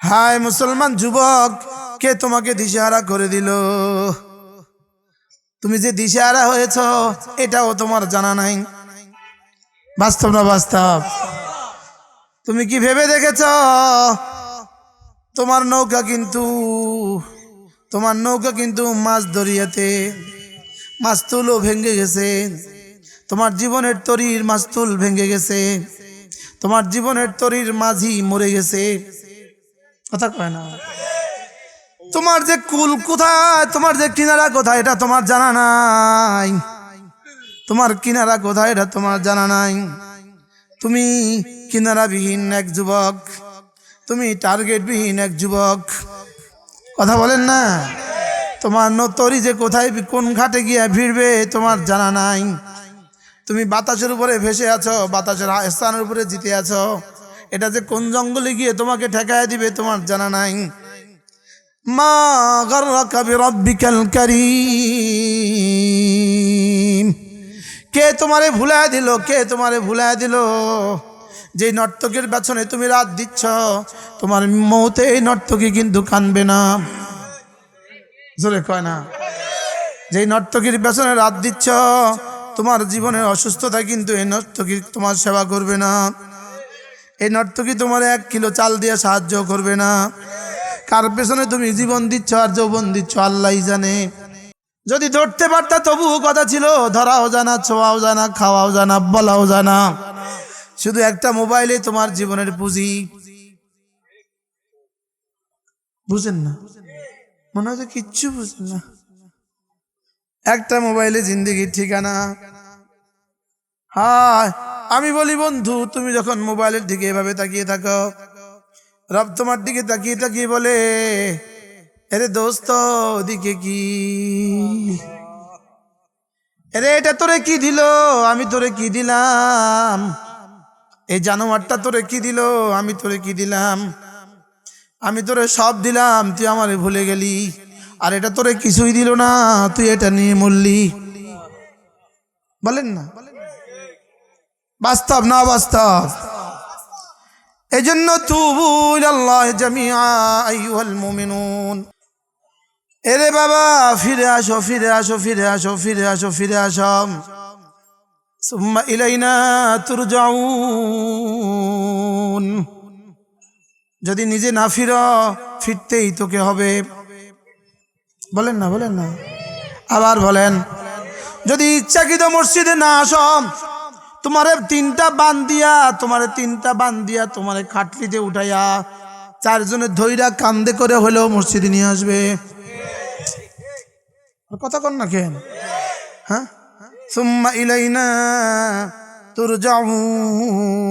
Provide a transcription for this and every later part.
হায় মুসলমান যুবক, কে তোমাকে দিশেহারা করে দিল? তুমি যে দিশেহারা হয়েছ, এটাও তোমার জানা নাই। বাস্তব না বাস্তব? তুমি কি ভেবে দেখেছ? তোমার নৌকা কিন্তু, তোমার নৌকা কিন্তু মাছ দরিয়াতে মাস্তুলও ভেঙে গেছে। তোমার জীবনের তরির মাস্তুল ভেঙে গেছে। তোমার জীবনের তরির মাঝি মরে গেছে। কথা কয় না। তোমার যে কুল কোথায়, তোমার যে কিনারা কোথায়, এটা তোমার জানা নাই। তোমার কিনারা কোথায়, এটা তোমার জানা নাই। তুমি কিনারাবিহীন এক যুবক, তুমি টার্গেটবিহীন এক যুবক। কথা বলেন না? তোমার নতরি যে কোথায়, কোন ঘাটে গিয়ে ভিড়বে, তোমার জানা নাই। তুমি বাতাসের উপরে ভেসে আছো, বাতাসের স্থানের উপরে জিতে আছো। এটা যে কোন জঙ্গলে গিয়ে তোমাকে ঠেকায় দিবে, তোমার জানা নাই। মা কে তোমারে ভুলায় দিল, কে তোমারে ভুলায় দিল? যে নর্তকের পেছনে তুমি রাত দিচ্ছ, তোমার মৌতে এই নর্তকী কিন্তু কানবে না। জোরে কয় না? যেই নর্তকীর পেছনে রাত দিচ্ছ, তোমার জীবনের অসুস্থতা কিন্তু এই নর্তকী তোমার সেবা করবে না। এই নর্তকী তোমার এক কিলো চাল দিয়ে সাহায্য করবে না? কার পেছনে তুমি জীবন দিচ্ছ আর যৌবন দিচ্ছ, আল্লাহ জানে। যদি ধরতে পারতা তবু কথা ছিল, ধরাও জানা, ছোঁয়াও জানা, খাওয়াও জানা, বলাও জানা। শুধু একটা মোবাইলে তোমার জীবনের পুঁজি। বুঝেন না? মনে হয় কিচ্ছু বুঝেন না। একটা মোবাইলে জিন্দগির ঠিকানা। হায় আমি বলি, বন্ধু, তুমি যখন মোবাইলের দিকে এভাবে তাকিয়ে থাকো, রব তোমার দিকে তাকিয়ে তাকিয়ে বলে আরে দোস্ত, ওদিকে কি? আরে এটা তোরে কি দিল? আমি তোরে কি দিলাম? এই জানোয়ারটা তোরে কি দিল? আমি তোরে কি দিলাম? আমি তোরে সব দিলাম, তুই আমারে ভুলে গেলি। আর এটা তোরে কিছুই দিল না, তুই এটা নিয়ে মরলি। বলেন না। বাস্তব, না বাস্তব? এই জন্য এরে বাবা, ফিরে আসো ফিরে আসো ফিরে আসো ফিরে আসো ফিরে আসো। সুম্মা ইলাইনা তুরজাউন। যদি নিজে না ফির, ফিরতেই তোকে হবে। বলেন না বলেন না। আবার বলেন, যদি ইচ্ছাকৃত মসজিদে না আসো তোমারে তিনটা বান দিয়া তোমারে তিনটা বান দিয়া তোমারে খাটলিতে উঠাইয়া চারজনের ধৈরা কান্দে করে হলেও মসজিদে নিয়ে আসবে আর কথা কন না কেন হ্যাঁ সুম্মা ইলাইনা তুরজাউন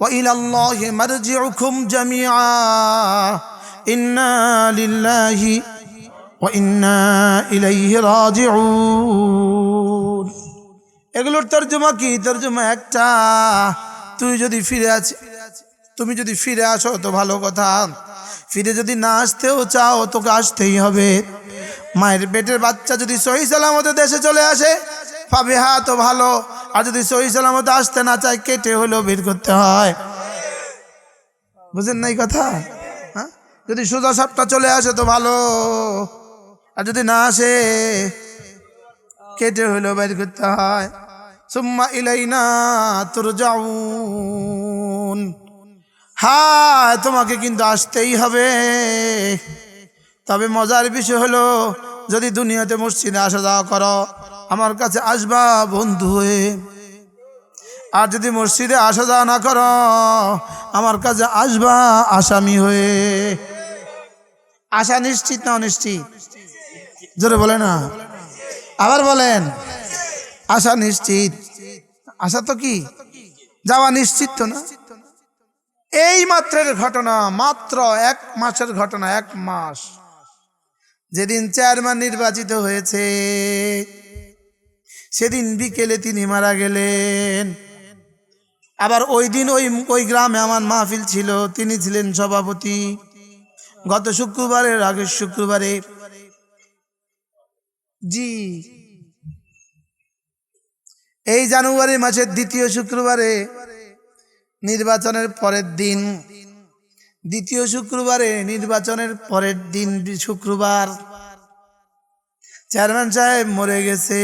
وإلى الله مرجعكم جميعا إنا لله وإنا إليه راجعون এগুলোর তর্জমা কি? তর্জমা একটা। তুই যদি ফিরে আছি তুমি যদি ফিরে আসো তো ভালো কথা। ফিরে যদি না আসতেও চাও, তোকে আসতেই হবে। মায়ের পেটের বাচ্চা যদি সহি সালামতে দেশে চলে আসে, পাবে হা তো ভালো। আর যদি সহি সালামতে আসতে না চায়, কেটে হলেও বের করতে হয়। বুঝেন নাই কথা? হ্যাঁ? যদি সোজা সাপটা চলে আসে তো ভালো। আর যদি না আসে, কেটে হলেও বের করতে হয়। সুম্মা ইলাইনা তোর যাউন হ্যাঁ তোমাকে কিন্তু আসতেই হবে। তবে মজার বিষয় হলো, যদি দুনিয়াতে মসজিদে আসা যাওয়া করো, আমার কাছে আসবা বন্ধু হয়ে। আর যদি মসজিদে আসা যাওয়া না করো, আমার কাছে আসবা আসামি হয়ে। আশা নিশ্চিত না অনিশ্চিত? জোরে বলে না? আবার বলেন। আশা নিশ্চিত। আশা তো কি? যাওয়া নিশ্চিত তো না? এই মাত্রের ঘটনা মাত্র এক মাসের ঘটনা, এক মাস। যেদিন চেয়ারম্যান নির্বাচিত হয়েছে, সেদিন বিকেলে তিনি মারা গেলেন। আবার ওই দিন ওই ওই গ্রামে আমার মাহফিল ছিল, তিনি ছিলেন সভাপতি। গত শুক্রবারের আগের শুক্রবারে। জি এই জানুয়ারি মাসের দ্বিতীয় শুক্রবারে, নির্বাচনের পরের দিন। দ্বিতীয় শুক্রবারে নির্বাচনের পরের দিন শুক্রবার। চেয়ারম্যান সাহেব মরে গেছে।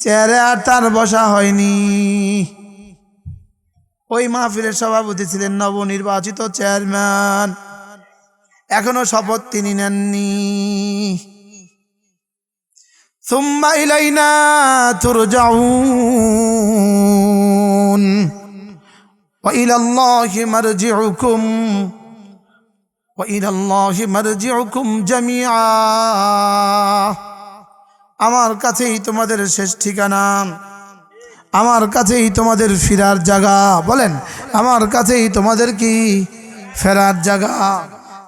চেয়ারে আর তার বসা হয়নি। ওই মাহফিলের সভাপতি ছিলেন নবনির্বাচিত চেয়ারম্যান। এখনও শপথ তিনি নেননি। ثم إلينا ترجعون وإلى الله مرجعكم وإلى الله مرجعكم جميعا আমার কাছেই তোমাদের শেষ ঠিকানা আমার কাছেই তোমাদের ফেরার জায়গা বলেন আমার কাছেই তোমাদের কি ফেরার জায়গা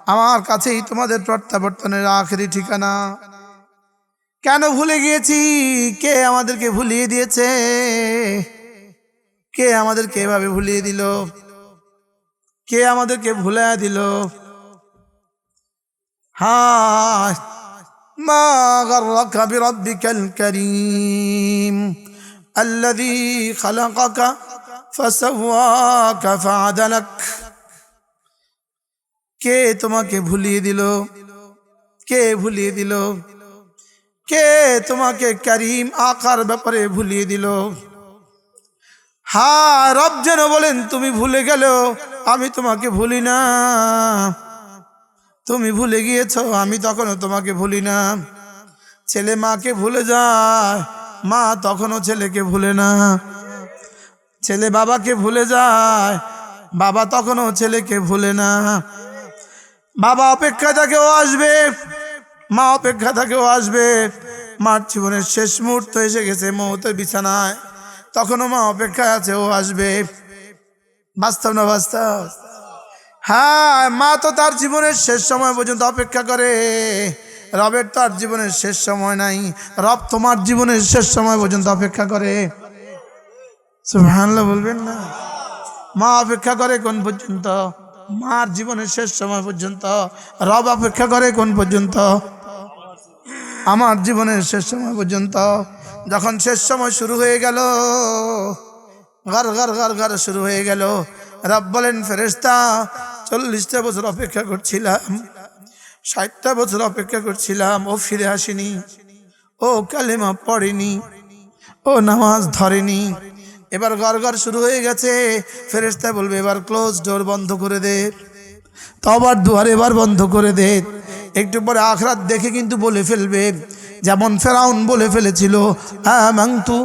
আমার কাছেই তোমাদের প্রত্যাবর্তনের আখেরি ঠিকানা কেন ভুলে গিয়েছি কে আমাদেরকে ভুলিয়ে দিয়েছে কে আমাদেরকে এভাবে ভুলিয়ে দিল কে আমাদেরকে ভুলে দিল হ্যাঁ ما غرك بربك الكريم الذي خلقك فسواك فعدلك কে তোমাকে ভুলিয়ে দিল কে ভুলিয়ে দিল কে তোমাকে করিম আকার ব্যাপারে ভুলিয়ে দিল? হা রব যেন বলেন, তুমি ভুলে গেল, আমি তোমাকে ভুলি না। তুমি ভুলে গিয়েছ, আমি তখনও তোমাকে ভুলি না। ছেলে মাকে ভুলে যায়, মা তখনও ছেলেকে ভুলে না। ছেলে বাবাকে ভুলে যায়, বাবা তখনও ছেলেকে ভুলে না। বাবা অপেক্ষা থাকেও আসবে। মা অপেক্ষা থাকেও আসবে। মার জীবনের শেষ মুহূর্ত এসে গেছে মৌতের বিছানায়। তখনও মা অপেক্ষায় আছে, ও আসবে। বাস্তব না বাস্তব? হ্যাঁ মা তো তার জীবনের শেষ সময় পর্যন্ত অপেক্ষা করে। রবের তার জীবনের শেষ সময় নাই। রব তোমার জীবনের শেষ সময় পর্যন্ত অপেক্ষা করে। সুবহানাল্লাহ বলবেন না? মা অপেক্ষা করে কোন পর্যন্ত? মার জীবনের শেষ সময় পর্যন্ত। রব অপেক্ষা করে কোন পর্যন্ত? আমার জীবনের শেষ সময় পর্যন্ত, যখন শেষ সময় শুরু হয়ে গেল গার গার গার গার শুরু হয়ে গেল। রব বলেন ফেরেস্তা চল্লিশটা বছর অপেক্ষা করছিলাম, ষাটটা বছর অপেক্ষা করছিলাম, ও ফিরে আসেনি, ও কালেমা পড়েনি, ও নামাজ ধরেনি। এবার ঘর ঘর শুরু হয়ে গেছে ফেরেস্তা বলবে, এবার ক্লোজ ডোর বন্ধ করে দে, তবার দুয়ার এবার বন্ধ করে দে। একটু পরে আখরাত দেখে কিন্তু বলে ফেলবে, যেমন ফেরাউন বলে ফেলেছিল আমাংতু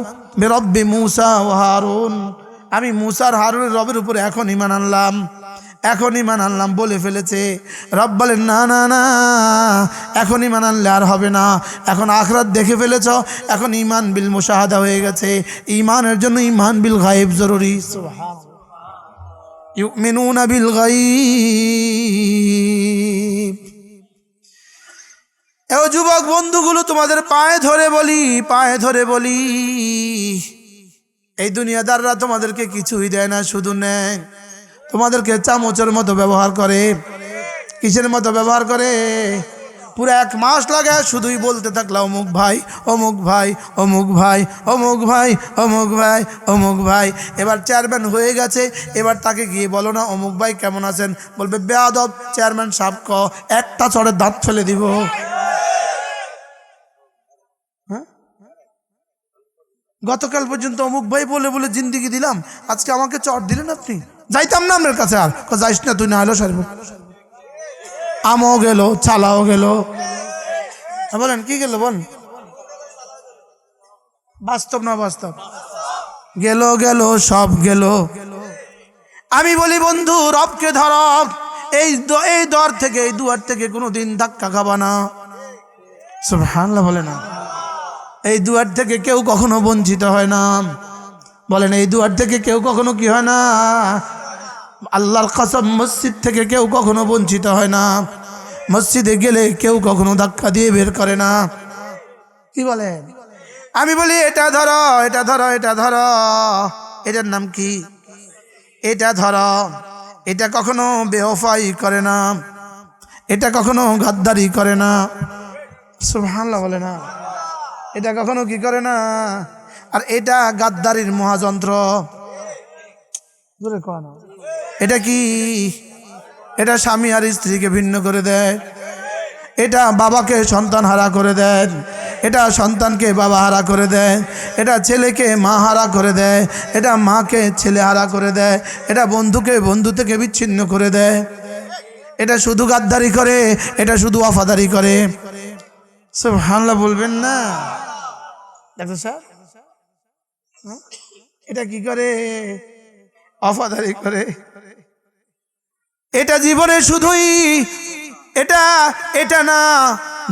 ও হারুন। আমি মুসার হারুনের রবের উপরে এখন ইমান আনলাম, এখন ইমান আনলাম বলে ফেলেছে রব বলেন না না না, এখন ইমান আনলে আর হবে না। এখন আখরাত দেখে ফেলেছ, এখন ইমান বিল মুশাহাদা হয়ে গেছে। ইমানের জন্য ইমান বিল গায়েব জরুরি। ইউ ইউমিনুনা বিল গাইব। এও যুবক বন্ধুগুলো তোমাদের পায়ে ধরে বলি, পায়ে ধরে বলি। এই দুনিয়াদাররা তোমাদেরকে কিছুই দেয় না, শুধু নেয় তোমাদেরকে চামচের মতো ব্যবহার করে। কিসের মতো ব্যবহার করে? পুরো এক মাস লাগে শুধুই বলতে থাকলা অমুক ভাই অমুক ভাই অমুক ভাই অমুক ভাই অমুক ভাই অমুক ভাই। এবার চেয়ারম্যান হয়ে গেছে। এবার তাকে গিয়ে বলো না, অমুক ভাই কেমন আছেন? বলবে, বেয়াদব। চেয়ারম্যান সাপ ক, একটা চড়ের দাঁত ফেলে দিব। গতকাল পর্যন্ত অমুক ভাই বলে বলে জিন্দিগি দিলাম আজকে আমাকে চট দিলেন আপনি। যাইতাম না আপনার কাছে আর। যাইস না তুই না হলো সারব। আমও গেল চালাও গেল। হ্যাঁ, বলেন কি গেল বল বাস্তব না বাস্তব? গেল গেল সব গেল। আমি বলি বন্ধু রবকে ধর। এই এই দর থেকে এই দুয়ার থেকে কোনো দিন ধাক্কা খাবা না। সব সুবহানাল্লাহ বলে না। এই দুয়ার থেকে কেউ কখনো বঞ্চিত হয় না। বলেন, এই দুয়ার থেকে কেউ কখনো কি হয় না? আল্লাহর কসম, মসজিদ থেকে কেউ কখনো বঞ্চিত হয় না। মসজিদে গেলে কেউ কখনো ধাক্কা দিয়ে বের করে না। কি বলেন? আমি বলি, এটা ধরো এটা ধরো এটা ধরো। এটার নাম কি? এটা ধরো, এটা কখনো বেহফাই করে না। এটা কখনো গাদ্দারি করে না। সুবহানাল্লাহ বলে না। এটা কখনো কি করে না? আর এটা গাদ্দারির মহাযন্ত্র। এটা কি? এটা স্বামী আর স্ত্রীকে ভিন্ন করে দেয়। এটা বাবাকে সন্তান হারা করে দেয়। এটা সন্তানকে বাবা হারা করে দেয়। এটা ছেলেকে মা হারা করে দেয়। এটা মাকে ছেলে হারা করে দেয়। এটা বন্ধুকে বন্ধু থেকে বিচ্ছিন্ন করে দেয়। এটা শুধু গাদ্দারি করে, এটা শুধু অফাদারি করে। সব হামলা বলবেন না। ডাক্তার হ্যাঁ? এটা কি করে? অফাদারি করে। এটা জীবনে শুধুই এটা এটা না,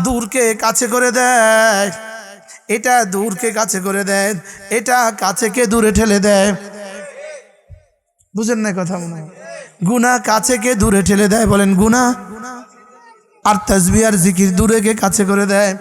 দূরকে কাছে করে দেয়। এটা দূরকে কাছে করে দেয়, এটা কাছেকে দূরে ঠেলে দেয়? বুঝেন না কথা মনে হয়। গুনা কাছেকে দূরে ঠেলে দেয় বলেন গুনা আর তাজবি আর জিকির দূরেকে কাছে করে দেয়।